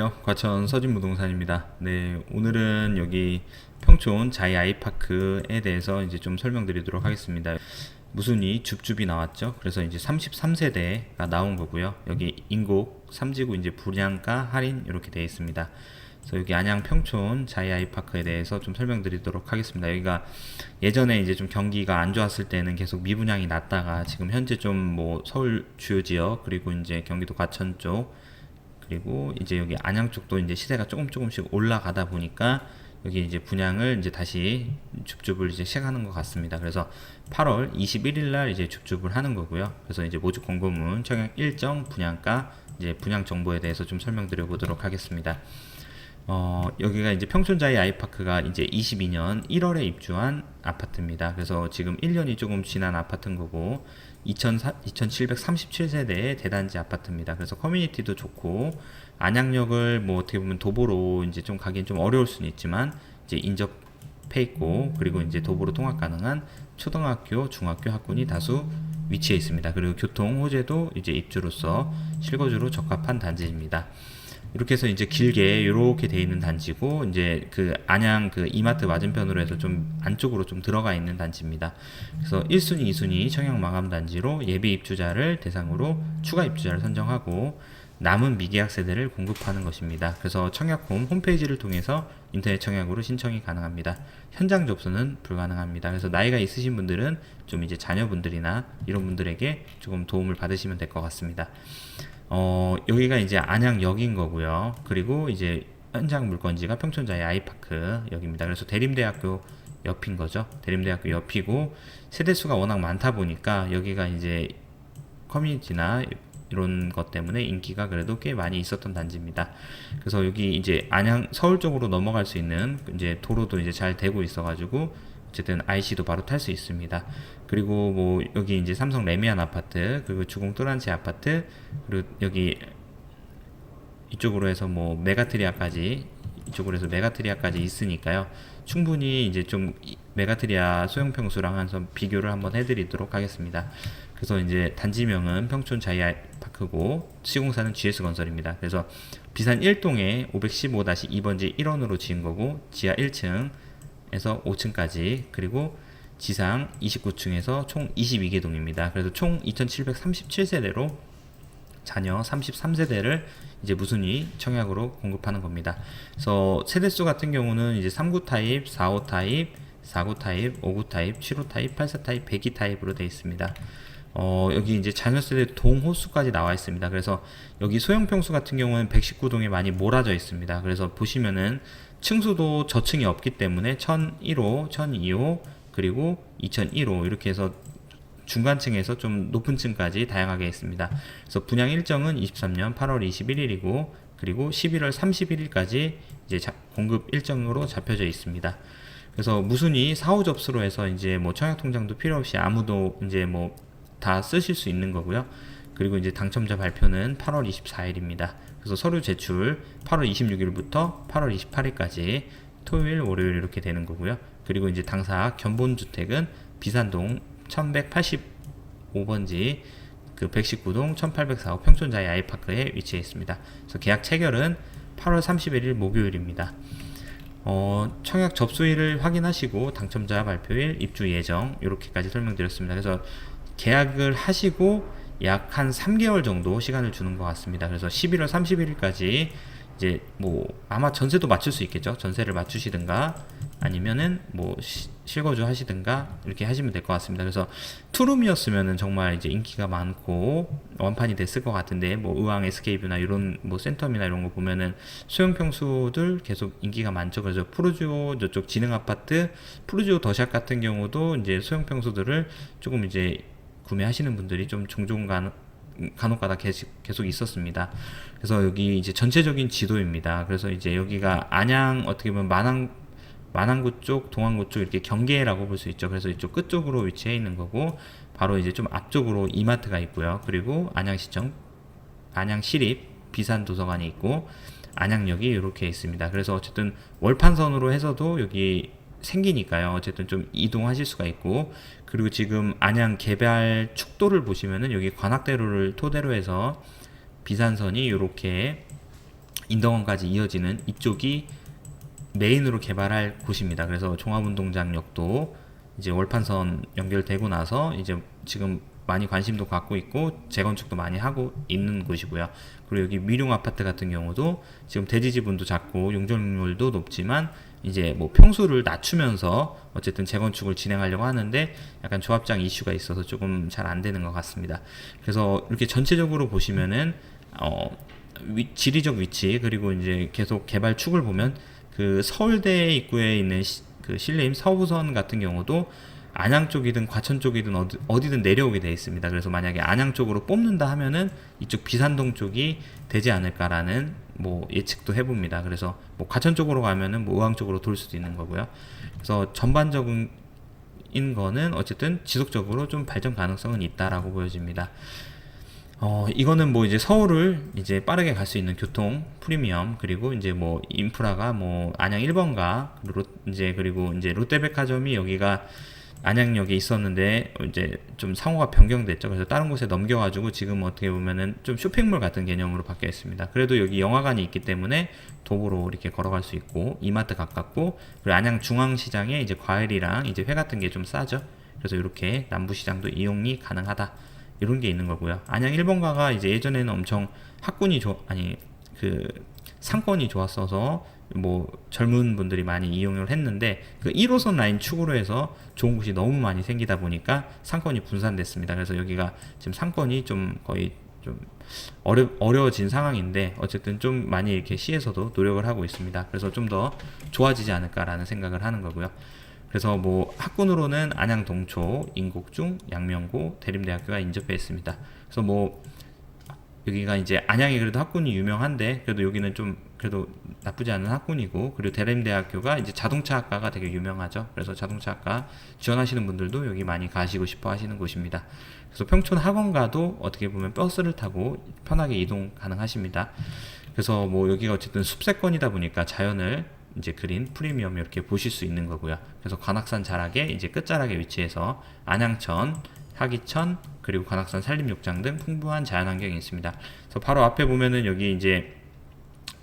네, 안녕하세요. 과천 서진부동산입니다. 네, 오늘은 여기 평촌 자이 아이파크에 대해서 이제 좀 설명드리도록 하겠습니다. 무순이 줍줍이 나왔죠. 그래서 이제 33세대가 나온 거고요. 여기 인곡, 삼지구 이제 분양가 할인 이렇게 되어 있습니다. 그래서 여기 안양 평촌 자이 아이파크에 대해서 좀 설명드리도록 하겠습니다. 여기가 예전에 이제 좀 경기가 안 좋았을 때는 계속 미분양이 났다가 지금 현재 좀 뭐 서울 주요 지역 그리고 이제 경기도 과천 쪽 그리고 이제 여기 안양 쪽도 이제 시세가 조금 조금씩 올라가다 보니까 여기 이제 분양을 이제 다시 줍줍을 이제 시작하는 것 같습니다. 그래서 8월 21일 날 이제 줍줍을 하는 거고요. 그래서 이제 모집 공고문 청약 일정 분양가 이제 분양 정보에 대해서 좀 설명드려 보도록 하겠습니다. 어, 여기가 이제 평촌자이 아이파크가 이제 22년 1월에 입주한 아파트입니다. 그래서 지금 1년이 조금 지난 아파트인 거고 2,737세대의 대단지 아파트입니다. 그래서 커뮤니티도 좋고 안양역을 뭐 어떻게 보면 도보로 이제 좀 가긴 좀 어려울 수는 있지만 이제 인접해 있고 그리고 이제 도보로 통학 가능한 초등학교, 중학교 학군이 다수 위치해 있습니다. 그리고 교통 호재도 이제 입주로서 실거주로 적합한 단지입니다. 이렇게 해서 이제 길게 이렇게 돼 있는 단지고 이제 그 안양 그 이마트 맞은편으로 해서 좀 안쪽으로 좀 들어가 있는 단지입니다. 그래서 1순위, 2순위 청약 마감 단지로 예비 입주자를 대상으로 추가 입주자를 선정하고 남은 미계약 세대를 공급하는 것입니다. 그래서 청약홈 홈페이지를 통해서 인터넷 청약으로 신청이 가능합니다. 현장 접수는 불가능합니다. 그래서 나이가 있으신 분들은 좀 이제 자녀분들이나 이런 분들에게 조금 도움을 받으시면 될 것 같습니다. 어, 여기가 이제 안양역인 거고요. 그리고 이제 현장 물건지가 평촌자의 아이파크 역입니다. 그래서 대림대학교 옆인 거죠. 대림대학교 옆이고 세대수가 워낙 많다 보니까 여기가 이제 커뮤니티나 이런 것 때문에 인기가 그래도 꽤 많이 있었던 단지입니다. 그래서 여기 이제 안양 서울 쪽으로 넘어갈 수 있는 이제 도로도 이제 잘 되고 있어가지고 어쨌든 IC도 바로 탈 수 있습니다. 그리고 뭐 여기 이제 삼성 레미안 아파트 그리고 주공 또란치 아파트 그리고 여기 이쪽으로 해서 뭐 메가트리아까지 이쪽으로 해서 메가트리아까지 있으니까요. 충분히 이제 좀 이- 메가트리아 소형 평수랑 한번 비교를 한번 해드리도록 하겠습니다. 그래서 이제 단지명은 평촌 자이아 파크고 시공사는 GS 건설입니다. 그래서 비산 1동에 515-2번지 1원으로 지은 거고 지하 1층 에서 5층까지 그리고 지상 29층에서 총 22개 동입니다. 그래서 총 2,737세대로 자녀 33세대를 이제 무순위 청약으로 공급하는 겁니다. 그래서 세대수 같은 경우는 이제 3구 타입, 4호 타입, 4구 타입, 5구 타입, 7호 타입, 84 타입, 102 타입으로 되어 있습니다. 어, 여기 이제 자녀 세대 동호수까지 나와 있습니다. 그래서 여기 소형 평수 같은 경우는 119동에 많이 몰아져 있습니다. 그래서 보시면은 층수도 저층이 없기 때문에 1001호, 1002호, 그리고 2001호 이렇게 해서 중간층에서 좀 높은 층까지 다양하게 있습니다. 그래서 분양 일정은 23년 8월 21일이고 그리고 11월 31일까지 이제 자- 공급 일정으로 잡혀져 있습니다. 그래서 무순위 사후 접수로 해서 이제 뭐 청약 통장도 필요 없이 아무도 이제 뭐 다 쓰실 수 있는 거고요. 그리고 이제 당첨자 발표는 8월 24일입니다. 그래서 서류 제출 8월 26일부터 8월 28일까지 토요일, 월요일 이렇게 되는 거고요. 그리고 이제 당사 견본 주택은 비산동 1185번지 그 119동 1804호 평촌자의 아이파크에 위치해 있습니다. 그래서 계약 체결은 8월 31일 목요일입니다. 어, 청약 접수일을 확인하시고 당첨자 발표일, 입주 예정 이렇게까지 설명드렸습니다. 그래서 계약을 하시고 약 한 3개월 정도 시간을 주는 것 같습니다. 그래서 11월 31일까지 이제 뭐 아마 전세도 맞출 수 있겠죠. 전세를 맞추시든가 아니면은 뭐 시- 실거주 하시든가 이렇게 하시면 될 것 같습니다. 그래서 투룸이었으면은 정말 이제 인기가 많고 완판이 됐을 것 같은데 뭐 의왕 에스케이브나 이런 뭐 센텀이나 이런 거 보면은 소형 평수들 계속 인기가 많죠. 그래서 푸르지오 저쪽 지능 아파트 푸르지오 더샵 같은 경우도 이제 소형 평수들을 조금 이제 구매하시는 분들이 좀 종종 간 간혹가다 계속, 계속 있었습니다. 그래서 여기 이제 전체적인 지도입니다. 그래서 이제 여기가 안양 어떻게 보면 만항 만항구 쪽, 동항구 쪽 이렇게 경계라고 볼 수 있죠. 그래서 이쪽 끝쪽으로 위치해 있는 거고 바로 이제 좀 앞쪽으로 이마트가 있고요. 그리고 안양시청, 안양시립 비산도서관이 있고 안양역이 이렇게 있습니다. 그래서 어쨌든 월판선으로 해서도 여기 생기니까요. 어쨌든 좀 이동하실 수가 있고 그리고 지금 안양 개발 축도를 보시면은 여기 관악대로를 토대로 해서 비산선이 이렇게 인덕원까지 이어지는 이쪽이 메인으로 개발할 곳입니다. 그래서 종합운동장역도 이제 월판선 연결되고 나서 이제 지금 많이 관심도 갖고 있고 재건축도 많이 하고 있는 곳이고요. 그리고 여기 미룡 아파트 같은 경우도 지금 대지 지분도 작고 용적률도 높지만 이제 뭐 평수를 낮추면서 어쨌든 재건축을 진행하려고 하는데 약간 조합장 이슈가 있어서 조금 잘 안 되는 것 같습니다. 그래서 이렇게 전체적으로 보시면은 어 위- 지리적 위치 그리고 이제 계속 개발 축을 보면 그 서울대 입구에 있는 시, 그 신림 서부선 같은 경우도 안양 쪽이든 과천 쪽이든 어디, 어디든 내려오게 돼 있습니다. 그래서 만약에 안양 쪽으로 뽑는다 하면은 이쪽 비산동 쪽이 되지 않을까라는 뭐 예측도 해봅니다. 그래서 뭐 과천 쪽으로 가면은 뭐 의왕 쪽으로 돌 수도 있는 거고요. 그래서 전반적인 거는 어쨌든 지속적으로 좀 발전 가능성은 있다라고 보여집니다. 어, 이거는 뭐 이제 서울을 이제 빠르게 갈 수 있는 교통 프리미엄 그리고 이제 뭐 인프라가 뭐 안양 1번가 로, 이제 그리고 이제 롯데백화점이 여기가 안양역에 있었는데 이제 좀 상호가 변경됐죠. 그래서 다른 곳에 넘겨가지고 지금 어떻게 보면은 좀 쇼핑몰 같은 개념으로 바뀌어 있습니다. 그래도 여기 영화관이 있기 때문에 도보로 이렇게 걸어갈 수 있고 이마트 가깝고 그리고 안양 중앙시장에 이제 과일이랑 이제 회 같은 게 좀 싸죠. 그래서 이렇게 남부시장도 이용이 가능하다. 이런 게 있는 거고요. 안양 1번가가 이제 예전에는 엄청 학군이 좋 아니 그 상권이 좋았어서 뭐 젊은 분들이 많이 이용을 했는데 그 1호선 라인 축으로 해서 좋은 곳이 너무 많이 생기다 보니까 상권이 분산됐습니다. 그래서 여기가 지금 상권이 좀 거의 좀 어려, 어려워진 상황인데 어쨌든 좀 많이 이렇게 시에서도 노력을 하고 있습니다. 그래서 좀 더 좋아지지 않을까라는 생각을 하는 거고요. 그래서 뭐 학군으로는 안양 동초, 인곡중, 양명고, 대림대학교가 인접해 있습니다. 그래서 뭐 여기가 이제 안양이 그래도 학군이 유명한데 그래도 여기는 좀 그래도 나쁘지 않은 학군이고 그리고 대림대학교가 이제 자동차학과가 되게 유명하죠. 그래서 자동차학과 지원하시는 분들도 여기 많이 가시고 싶어 하시는 곳입니다. 그래서 평촌 학원가도 어떻게 보면 버스를 타고 편하게 이동 가능하십니다. 그래서 뭐 여기가 어쨌든 숲세권이다 보니까 자연을 이제 그린 프리미엄 이렇게 보실 수 있는 거고요. 그래서 관악산 자락에 이제 끝자락에 위치해서 안양천, 하기천 그리고 관악산 산림욕장 등 풍부한 자연환경이 있습니다. 그래서 바로 앞에 보면은 여기 이제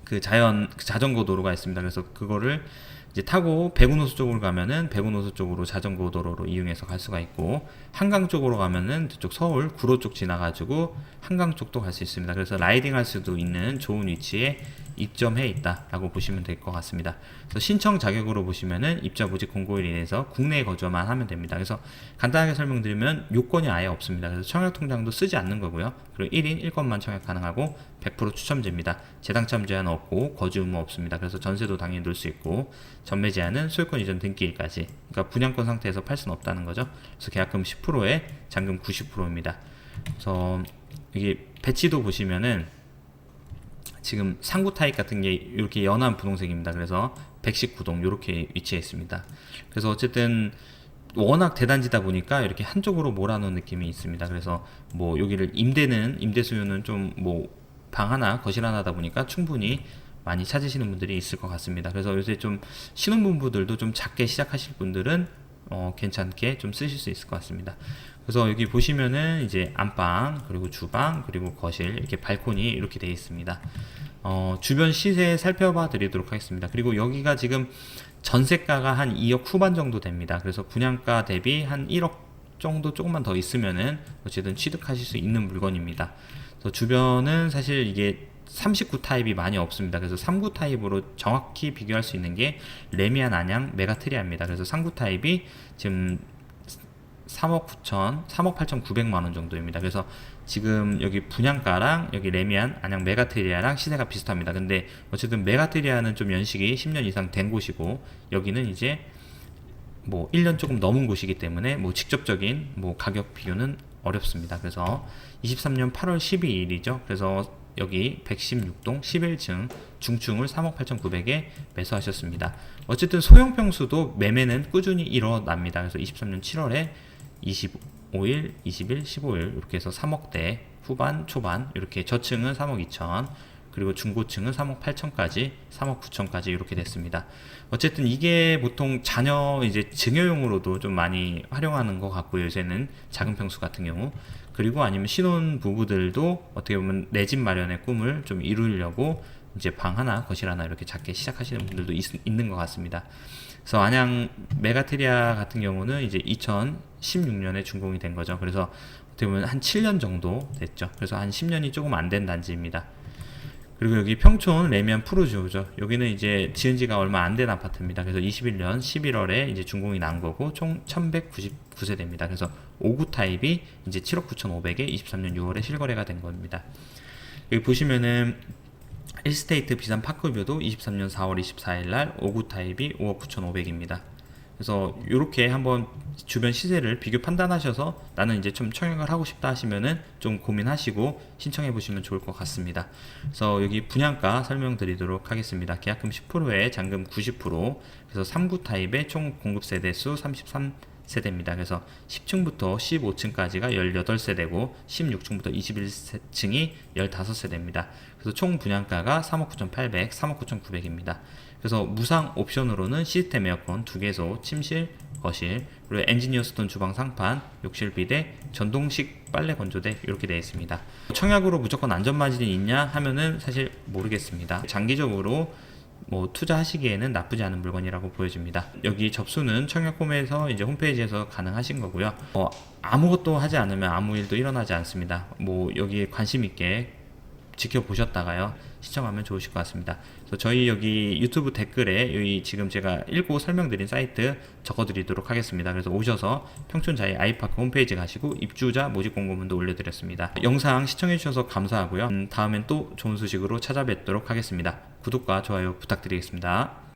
그 자연 그 자전거 도로가 있습니다. 그래서 그거를 이제 타고 백운호수 쪽으로 가면은 백운호수 쪽으로 자전거 도로로 이용해서 갈 수가 있고 한강 쪽으로 가면은 저쪽 서울 구로 쪽 지나가지고 한강 쪽도 갈 수 있습니다. 그래서 라이딩 할 수도 있는 좋은 위치에 입점해 있다라고 보시면 될 것 같습니다. 그래서 신청 자격으로 보시면은 입자 모집 공고일 인해서 국내에 거주만 하면 됩니다. 그래서 간단하게 설명드리면 요건이 아예 없습니다. 그래서 청약 통장도 쓰지 않는 거고요. 그리고 1인 1건만 청약 가능하고 100% 추첨제입니다. 재당첨 제한 없고 거주 의무 없습니다. 그래서 전세도 당연히 넣을 수 있고 전매 제한은 소유권 이전 등기일까지. 그러니까 분양권 상태에서 팔 수는 없다는 거죠. 그래서 계약금 10%에 잔금 90%입니다. 그래서 이게 배치도 보시면은 지금 상구 타입 같은 게 이렇게 연한 분홍색입니다. 그래서 119동 이렇게 위치해 있습니다. 그래서 어쨌든 워낙 대단지다 보니까 이렇게 한쪽으로 몰아놓은 느낌이 있습니다. 그래서 뭐 여기를 임대는 임대 수요는 좀 뭐 방 하나 거실 하나다 보니까 충분히 많이 찾으시는 분들이 있을 것 같습니다. 그래서 요새 좀 신혼부부들도 좀 작게 시작하실 분들은 어, 괜찮게 좀 쓰실 수 있을 것 같습니다. 그래서 여기 보시면은 이제 안방 그리고 주방 그리고 거실 이렇게 발코니 이렇게 되어 있습니다. 어, 주변 시세 살펴봐 드리도록 하겠습니다. 그리고 여기가 지금 전세가가 한 2억 후반 정도 됩니다. 그래서 분양가 대비 한 1억 정도 조금만 더 있으면은 어쨌든 취득하실 수 있는 물건입니다. 그래서 주변은 사실 이게 39 타입이 많이 없습니다. 그래서 39 타입으로 정확히 비교할 수 있는 게 레미안 안양 메가트리아입니다. 그래서 39 타입이 지금 3억 9천, 3억 8천 9백만 원 정도입니다. 그래서 지금 여기 분양가랑 여기 레미안, 안양 메가트리아랑 시세가 비슷합니다. 근데 어쨌든 메가트리아는 좀 연식이 10년 이상 된 곳이고 여기는 이제 뭐 1년 조금 넘은 곳이기 때문에 뭐 직접적인 뭐 가격 비교는 어렵습니다. 그래서 23년 8월 12일이죠. 그래서 여기 116동 11층 중층을 3억 8,900에 매수하셨습니다. 어쨌든 소형 평수도 매매는 꾸준히 일어납니다. 그래서 23년 7월에 25일, 20일, 15일 이렇게 해서 3억대 후반, 초반 이렇게 저층은 3억 2천 그리고 중고층은 3억 8천까지, 3억 9천까지 이렇게 됐습니다. 어쨌든 이게 보통 자녀 이제 증여용으로도 좀 많이 활용하는 것 같고요. 요새는 작은 평수 같은 경우 그리고 아니면 신혼 부부들도 어떻게 보면 내 집 마련의 꿈을 좀 이루려고 이제 방 하나, 거실 하나 이렇게 작게 시작하시는 분들도 있, 있는 것 같습니다. 그래서 안양 메가테리아 같은 경우는 이제 2016년에 준공이 된 거죠. 그래서 어떻게 보면 한 7년 정도 됐죠. 그래서 한 10년이 조금 안 된 단지입니다. 그리고 여기 평촌 레미안 프루지오죠. 여기는 이제 지은 지가 얼마 안 된 아파트입니다. 그래서 21년 11월에 이제 준공이 난 거고 총 1199세대입니다. 그래서 5구 타입이 이제 7억 9,500에 23년 6월에 실거래가 된 겁니다. 여기 보시면은 1스테이트 비산 파크뷰도 23년 4월 24일 날 5구 타입이 5억 9,500입니다. 그래서 이렇게 한번 주변 시세를 비교 판단하셔서 나는 이제 좀 청약을 하고 싶다 하시면은 좀 고민하시고 신청해 보시면 좋을 것 같습니다. 그래서 여기 분양가 설명드리도록 하겠습니다. 계약금 10%에 잔금 90% 그래서 3구 타입의 총 공급 세대 수 33 세대입니다. 그래서 10층부터 15층까지가 18세대고 16층부터 21층이 15세대입니다. 그래서 총 분양가가 3억 9,800, 3억 9,900입니다. 그래서 무상 옵션으로는 시스템 에어컨 2개소, 침실, 거실, 그리고 엔지니어 스톤 주방 상판, 욕실 비대, 전동식 빨래 건조대 이렇게 되어 있습니다. 청약으로 무조건 안전 마진이 있냐 하면은 사실 모르겠습니다. 장기적으로 뭐 투자하시기에는 나쁘지 않은 물건이라고 보여집니다. 여기 접수는 청약홈에서 이제 홈페이지에서 가능하신 거고요. 어, 아무것도 하지 않으면 아무 일도 일어나지 않습니다. 뭐 여기에 관심 있게 지켜보셨다가요 시청하면 좋으실 것 같습니다. 그래서 저희 여기 유튜브 댓글에 여기 지금 제가 읽고 설명드린 사이트 적어드리도록 하겠습니다. 그래서 오셔서 평촌자의 아이파크 홈페이지 가시고 입주자 모집 공고문도 올려드렸습니다. 영상 시청해주셔서 감사하고요. 음, 다음엔 또 좋은 소식으로 찾아뵙도록 하겠습니다. 구독과 좋아요 부탁드리겠습니다.